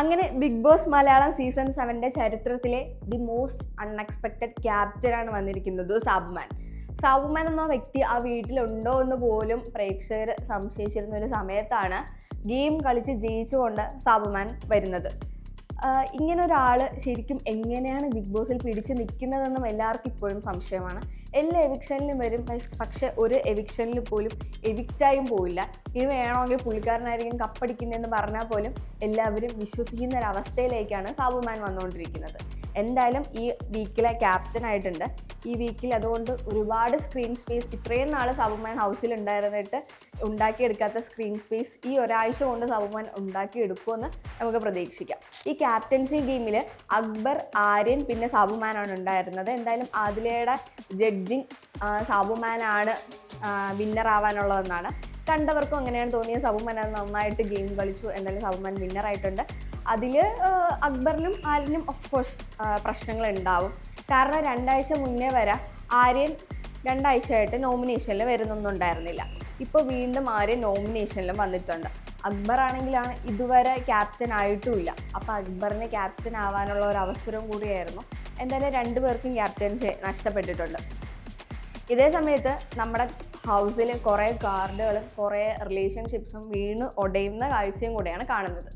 അങ്ങനെ big boss Malayalam season സെവന്റെ ചരിത്രത്തിലെ ദി മോസ്റ്റ് അൺഎക്സ്പെക്റ്റഡ് ക്യാപ്റ്റനാണ് വന്നിരിക്കുന്നത് സാബുമാൻ. സാബുമാൻ എന്ന വ്യക്തി ആ വീട്ടിലുണ്ടോ എന്ന് പോലും പ്രേക്ഷകർ സംശയിച്ചിരുന്ന ഒരു സമയത്താണ് ഗെയിം കളിച്ച് ജയിച്ചുകൊണ്ട് സാബുമാൻ വരുന്നത്. ആഹ് ഇങ്ങനെ ഒരാൾ ശരിക്കും എങ്ങനെയാണ് ബിഗ് ബോസിൽ പിടിച്ച് നിൽക്കുന്നതെന്നും എല്ലാവർക്കും ഇപ്പോഴും സംശയമാണ്. എല്ലാ എവിക്ഷനിലും വരും പക്ഷെ ഒരു എവിക്ഷനിൽ പോലും എവിക്റ്റായും പോയില്ല ഇനി വേണമെങ്കിൽ പുള്ളിക്കാരനായിരിക്കും കപ്പടിക്കുന്നതെന്ന് പറഞ്ഞാൽ പോലും എല്ലാവരും വിശ്വസിക്കുന്ന ഒരു അവസ്ഥയിലേക്കാണ് സാബുമാൻ വന്നുകൊണ്ടിരിക്കുന്നത്. എന്തായാലും ഈ വീക്കിലെ ക്യാപ്റ്റൻ ആയിട്ടുണ്ട്. ഈ വീക്കിൽ അതുകൊണ്ട് ഒരുപാട് സ്ക്രീൻ സ്പേസ് ഇത്രയും നാൾ സബുമൻ ഹൗസിൽ ഉണ്ടായിരുന്നിട്ട് ഉണ്ടാക്കിയെടുക്കാത്ത സ്ക്രീൻ സ്പേസ് ഈ ഒരാഴ്ച കൊണ്ട് സബുമൻ ഉണ്ടാക്കിയെടുക്കുമെന്ന് നമുക്ക് പ്രതീക്ഷിക്കാം. ഈ ക്യാപ്റ്റൻസി ഗെയിമിൽ അക്ബർ ആര്യൻ പിന്നെ സാബുമാനാണ് ഉണ്ടായിരുന്നത്. എന്തായാലും ആദിലയുടെ ജഡ്ജിങ് സാബുമാനാണ് വിന്നർ ആവാനുള്ളതെന്നാണ് കണ്ടവർക്കും അങ്ങനെയാണ് തോന്നിയത്. സബുമാൻ നന്നായിട്ട് ഗെയിം കളിച്ചു. എന്തായാലും സബുമാൻ വിന്നർ ആയിട്ടുണ്ട്. അതിൽ അക്ബറിനും ആര്യനും ഓഫ് കോഴ്സ് പ്രശ്നങ്ങൾ ഉണ്ടാവും കാരണം രണ്ടാഴ്ച മുന്നേ വരെ ആര്യൻ രണ്ടാഴ്ചയായിട്ട് നോമിനേഷനിൽ വരുന്നൊന്നുണ്ടായിരുന്നില്ല. ഇപ്പോൾ വീണ്ടും ആര്യൻ നോമിനേഷനിലും വന്നിട്ടുണ്ട്. അക്ബർ ആണെങ്കിലാണ് ഇതുവരെ ക്യാപ്റ്റൻ ആയിട്ടുമില്ല. അപ്പോൾ അക്ബറിന് ക്യാപ്റ്റൻ ആവാനുള്ള ഒരു അവസരം കൂടിയായിരുന്നു. എന്തായാലും രണ്ടുപേർക്കും ക്യാപ്റ്റൻസി നഷ്ടപ്പെട്ടിട്ടുണ്ട്. ഇതേ സമയത്ത് നമ്മുടെ ഹൗസിൽ കുറേ കാർഡുകളും കുറേ റിലേഷൻഷിപ്സും വീണ് ഒടയുന്ന കാഴ്ചയും കൂടെയാണ് കാണുന്നത്.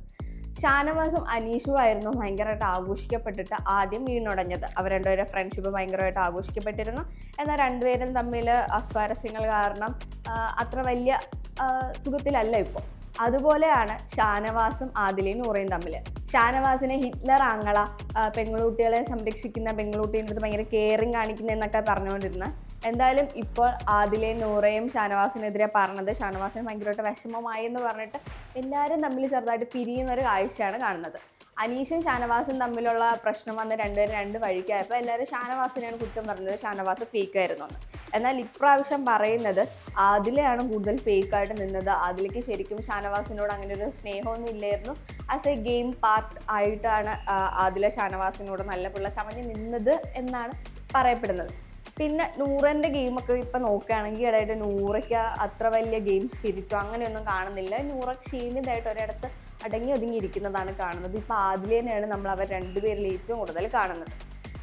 ഷാനവാസും അനീഷും ആയിരുന്നു ഭയങ്കരമായിട്ട് ആഘോഷിക്കപ്പെട്ടിട്ട് ആദ്യം വീണുടഞ്ഞത് അവർ രണ്ടുപേരുടെ ഫ്രണ്ട്ഷിപ്പ് ഭയങ്കരമായിട്ട് ആഘോഷിക്കപ്പെട്ടിരുന്നു. എന്നാൽ രണ്ടുപേരും തമ്മിൽ അസ്വാരസ്യങ്ങൾ കാരണം അത്ര വലിയ സുഖത്തിലല്ല ഇപ്പോൾ. അതുപോലെയാണ് ഷാനവാസും ആദിലയും നൂറയും തമ്മിൽ ഷാനവാസിനെ ഹിറ്റ്ലർ ആങ്ങള പെങ്ങളൂട്ടികളെ സംരക്ഷിക്കുന്ന പെങ്ങളൂട്ടിന്റെ അടുത്ത് ഭയങ്കര കെയറിങ് കാണിക്കുന്ന എന്നൊക്കെ പറഞ്ഞുകൊണ്ടിരുന്നത് എന്തായാലും ഇപ്പോൾ ആദിലെ നൂറയും ഷാനവാസിനെതിരെ പറഞ്ഞത് ഷാനവാസിന് ഭയങ്കരമായിട്ട് വിഷമമായി എന്ന് പറഞ്ഞിട്ട് എല്ലാവരും തമ്മിൽ ചെറുതായിട്ട് പിരിയുന്ന ഒരു കാഴ്ചയാണ് കാണുന്നത്. അനീഷും ഷാനവാസും തമ്മിലുള്ള പ്രശ്നം വന്ന് രണ്ടുപേരും രണ്ട് വഴിക്കായപ്പോൾ എല്ലാവരും ഷാനവാസിനെയാണ് കുറ്റം പറഞ്ഞത്. ഷാനവാസ് ഫേക്ക് ആയിരുന്നു എന്ന്. എന്നാൽ ഇപ്രാവശ്യം പറയുന്നത് ആദിലയാണ് കൂടുതൽ ഫേക്കായിട്ട് നിന്നത്. ആദിലയ്ക്ക് ശരിക്കും ഷാനവാസിനോട് അങ്ങനെ ഒരു സ്നേഹമൊന്നും ഇല്ലായിരുന്നു. ആസ് എ ഗെയിം പാർട്ട് ആയിട്ടാണ് ആദില ഷാനവാസിനോട് നല്ല പിള്ള ചമഞ്ഞ് നിന്നത് എന്നാണ് പറയപ്പെടുന്നത്. പിന്നെ നൂറന്റെ ഗെയിമൊക്കെ ഇപ്പം നോക്കുകയാണെങ്കിൽ ഇടയായിട്ട് നൂറയ്ക്ക് അത്ര വലിയ ഗെയിം സ്പിരിറ്റോ അങ്ങനെയൊന്നും കാണുന്നില്ല. നൂറ ക്ഷീണിതായിട്ട് ഒരിടത്ത് അടങ്ങി ഒതുങ്ങിയിരിക്കുന്നതാണ് കാണുന്നത്. ഇപ്പോൾ ആദിലേനെയാണ് നമ്മൾ അവർ രണ്ടുപേരിൽ ഏറ്റവും കൂടുതൽ കാണുന്നത്.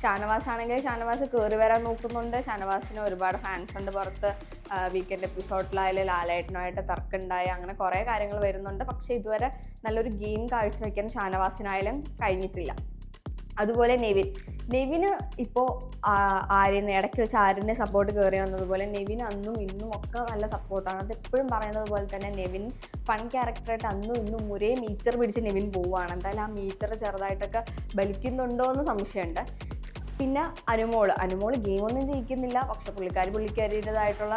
ഷാനവാസ് ആണെങ്കിൽ ഷാനവാസ് കയറി വരാൻ നോക്കുന്നുണ്ട്. ഷാനവാസിന് ഒരുപാട് ഫാൻസ് ഉണ്ട് പുറത്ത്. വീക്കെൻഡ് എപ്പിസോഡിലായാലും ലാലേട്ടനുമായിട്ട് തർക്കമുണ്ടായി. അങ്ങനെ കുറേ കാര്യങ്ങൾ വരുന്നുണ്ട്. പക്ഷേ ഇതുവരെ നല്ലൊരു ഗെയിം കാഴ്ചവെക്കാൻ ഷാനവാസിനായാലും കഴിഞ്ഞിട്ടില്ല. അതുപോലെ നെവിൻ. നെവിന് ഇപ്പോൾ ആര്യന് ഇടയ്ക്ക് വെച്ച് ആര്യനെ സപ്പോർട്ട് കയറി വന്നതുപോലെ നെവിൻ അന്നും ഇന്നും ഒക്കെ നല്ല സപ്പോർട്ടാണ് അത് എപ്പോഴും പറയുന്നത് പോലെ തന്നെ നെവിൻ ഫൺ ക്യാരക്ടറായിട്ട് അന്നും ഇന്നും ഒരേ മീറ്റർ പിടിച്ച് നെവിൻ പോവുകയാണ്. എന്തായാലും ആ മീറ്റർ ചെറുതായിട്ടൊക്കെ ബലിക്കുന്നുണ്ടോ എന്ന് സംശയമുണ്ട്. പിന്നെ അനുമോൾ. അനുമോൾ ഗെയിമൊന്നും ജയിക്കുന്നില്ല. പക്ഷെ പുള്ളിക്കാരി പുള്ളിക്കാരിയുടേതായിട്ടുള്ള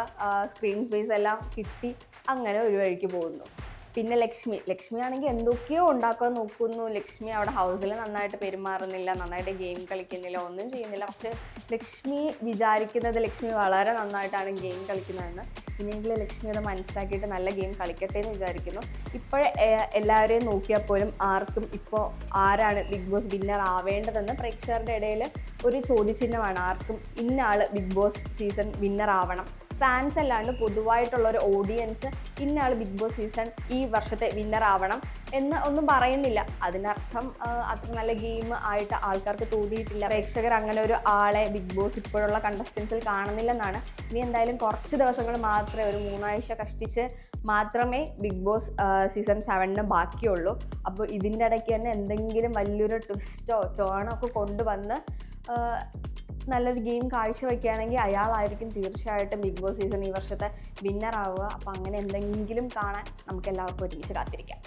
സ്ക്രീൻ സ്പേസ് എല്ലാം കിട്ടി. അങ്ങനെ ഒരു വഴിക്ക് പോകുന്നു. പിന്നെ ലക്ഷ്മി. ലക്ഷ്മി ആണെങ്കിൽ എന്തൊക്കെയോ ഉണ്ടാക്കാൻ നോക്കുന്നു. ലക്ഷ്മി അവിടെ ഹൗസിൽ നന്നായിട്ട് പെരുമാറുന്നില്ല. നന്നായിട്ട് ഗെയിം കളിക്കുന്നില്ല. ഒന്നും ചെയ്യുന്നില്ല. പക്ഷെ ലക്ഷ്മി വിചാരിക്കുന്നത് ലക്ഷ്മി വളരെ നന്നായിട്ടാണ് ഗെയിം കളിക്കുന്നതെന്ന് ഇനിയെങ്കിലും ലക്ഷ്മി അത് മനസ്സിലാക്കിയിട്ട് നല്ല ഗെയിം കളിക്കട്ടെ എന്ന് വിചാരിക്കുന്നു. ഇപ്പോഴേ എല്ലാവരെയും നോക്കിയാൽ പോലും ആർക്കും ഇപ്പോൾ ആരാണ് ബിഗ് ബോസ് വിന്നർ ആവേണ്ടതെന്ന് പ്രേക്ഷകരുടെ ഇടയിൽ ഒരു ചോദ്യചിഹ്നമാണ്. ആർക്കും ഇന്ന ആൾ ബിഗ് ബോസ് സീസൺ വിന്നർ ആവണം. ഫാൻസ് അല്ലാണ്ട് പൊതുവായിട്ടുള്ള ഒരു ഓഡിയൻസ് ഇന്നയാൾ ബിഗ് ബോസ് സീസൺ ഈ വർഷത്തെ വിന്നർ ആവണം എന്ന് ഒന്നും പറയുന്നില്ല. അതിനർത്ഥം അത്ര നല്ല ഗെയിം ആയിട്ട് ആൾക്കാർക്ക് തോന്നിയിട്ടില്ല. പ്രേക്ഷകർ അങ്ങനെ ഒരു ആളെ ബിഗ് ബോസ് ഇപ്പോഴുള്ള കണ്ടസ്റ്റൻസിൽ കാണുന്നില്ലെന്നാണ്. ഇനി എന്തായാലും കുറച്ച് ദിവസങ്ങൾ മാത്രമേ ഒരു മൂന്നാഴ്ച കഷ്ടിച്ച് മാത്രമേ ബിഗ് ബോസ് സീസൺ സെവനിന് ബാക്കിയുള്ളൂ. അപ്പോൾ ഇതിന്റെ ഇടയ്ക്ക് തന്നെ എന്തെങ്കിലും വലിയൊരു ട്വിസ്റ്റോ ടേണോ ഒക്കെ കൊണ്ടുവന്ന് നല്ലൊരു ഗെയിം കാഴ്ചവെക്കുകയാണെങ്കിൽ അയാളായിരിക്കും തീർച്ചയായിട്ടും ബിഗ് ബോസ് സീസൺ ഈ വർഷത്തെ വിന്നർ ആവുക. അപ്പോൾ അങ്ങനെ എന്തെങ്കിലും കാണാൻ നമുക്ക് എല്ലാവർക്കും ഒരുമിച്ച് കാത്തിരിക്കാം.